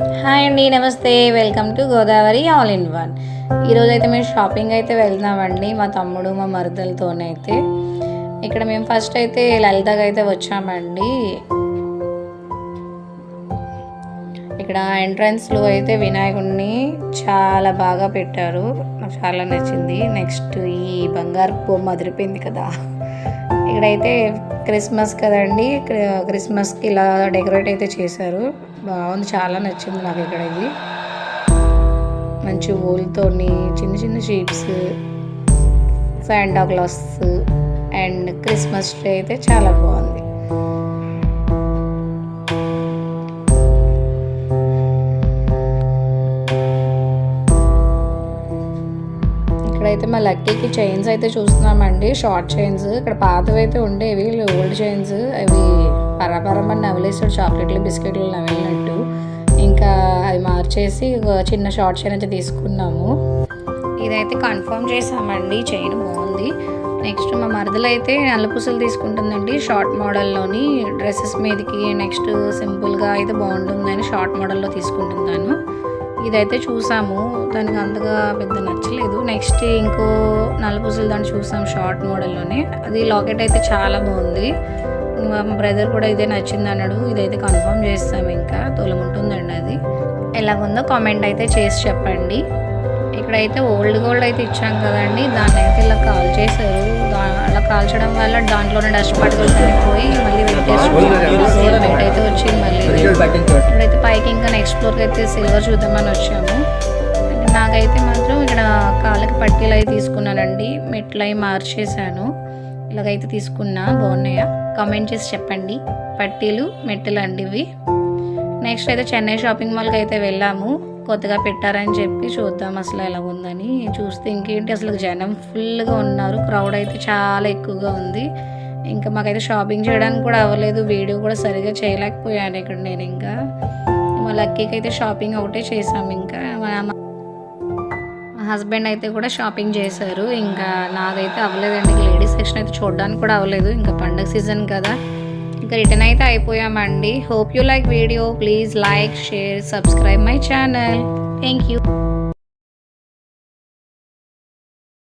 Hi అండి నమస్తే. Welcome to Godavari all in one ఈరోజు అయితే మేము షాపింగ్ అయితే వెళ్తున్నామండి మా తమ్ముడు మా మరుదలతోనైతే ఇక్కడ మేము ఫస్ట్ అయితే లలితగా అయితే వచ్చామండి. ఇక్కడ ఎంట్రన్స్లో అయితే వినాయకుడిని చాలా బాగా పెట్టారు. నాకు చాలా నచ్చింది. నెక్స్ట్ ఈ బంగారు బొమ్మ అదిరిపోయింది కదా. ఇక్కడైతే క్రిస్మస్ కదండి క్రిస్మస్కి ఇలా డెకరేట్ అయితే చేశారు. బాగుంది చాలా నచ్చింది నాకు ఇక్కడ ఇది. మంచి ఊళ్ళతోని చిన్న చిన్న sheeps Santa Claus and Christmas tree అయితే చాలా బాగుంది. ఇక్కడైతే మా లక్కీకి చైన్స్ అయితే చూస్తున్నామండి. షార్ట్ చైన్స్ ఇక్కడ పాతవి అయితే ఉండేవి. ఓల్డ్ చైన్స్ అవి పరపరమని నవలేసాడు చాక్లెట్లు బిస్కెట్లు నవలినట్టు. ఇంకా అవి మార్చేసి చిన్న షార్ట్ చైన్ అయితే తీసుకున్నాము. ఇదైతే కన్ఫర్మ్ చేసామండి చైన్ బాగుంది. నెక్స్ట్ మా మరదలు అయితే నల్లపూసలు తీసుకుంటుందండి. షార్ట్ మోడల్లోని డ్రెస్సెస్ మీదకి. నెక్స్ట్ సింపుల్గా అయితే బాగుంటుందని షార్ట్ మోడల్లో తీసుకుంటున్నాను. ఇదైతే చూసాము. దానికి అంతగా పెద్ద నచ్చలేదు. నెక్స్ట్ ఇంకో నల్లపూసలు దాన్ని చూసాం షార్ట్ మోడల్లోనే. అది లాకెట్ అయితే చాలా బాగుంది. మా బ్రదర్ కూడా ఇదే నచ్చింది అన్నాడు. ఇదైతే కన్ఫర్మ్ చేస్తాం ఇంకా. తొలముంటుందండి అది. ఎలాగుందో కామెంట్ అయితే చేసి చెప్పండి. ఇక్కడైతే ఓల్డ్ గోల్డ్ అయితే ఇచ్చాం కదండి. దాన్ని అయితే ఇలా కాల్ చేశారు. అలా కాల్చడం వల్ల దాంట్లోనే డస్ట్ పార్టికల్స్ అనేవి పోయి మళ్ళీ వెయిట్ వెయిట్ అయితే వచ్చింది మళ్ళీ. పైకి ఇంకా నెక్స్ట్ ఫ్లోర్కి అయితే సిల్వర్ చూద్దామని వచ్చాము. నాకైతే మాత్రం ఇక్కడ కాళ్ళకి పట్టీలు అవి తీసుకున్నానండి. మెట్లు అవి మార్చేసాను ఇలాగైతే తీసుకున్నా. బాగున్నాయా? కామెంట్ చేసి చెప్పండి. పట్టీలు మెట్టలు అండి ఇవి నెక్స్ట్ అయితే చెన్నై షాపింగ్ మాల్కి అయితే వెళ్ళాము. కొత్తగా పెట్టారని చెప్పి చూద్దాం అసలు ఎలా ఉందని. చూస్తే ఇంకేంటి అసలు జనం ఫుల్గా ఉన్నారు. క్రౌడ్ అయితే చాలా ఎక్కువగా ఉంది. ఇంకా మాకైతే షాపింగ్ చేయడానికి కూడా అవ్వలేదు. వీడియో కూడా సరిగా చేయలేకపోయాను ఇక్కడ నేను ఇంకా. మా లక్కీకి అయితే షాపింగ్ ఒకటే చేసాం ఇంకా. మా మా హస్బెండ్ అయితే కూడా షాపింగ్ చేశారు. ఇంకా నాదైతే అవ్వలేదండి. లేడీస్ సెక్షన్ అయితే చూడడానికి కూడా అవ్వలేదు. ఇంకా పండగ సీజన్ కదా. ఇంకా రిటర్న్ అయితే అయిపోయామండి. Hope you like video please like share subscribe my channel thank you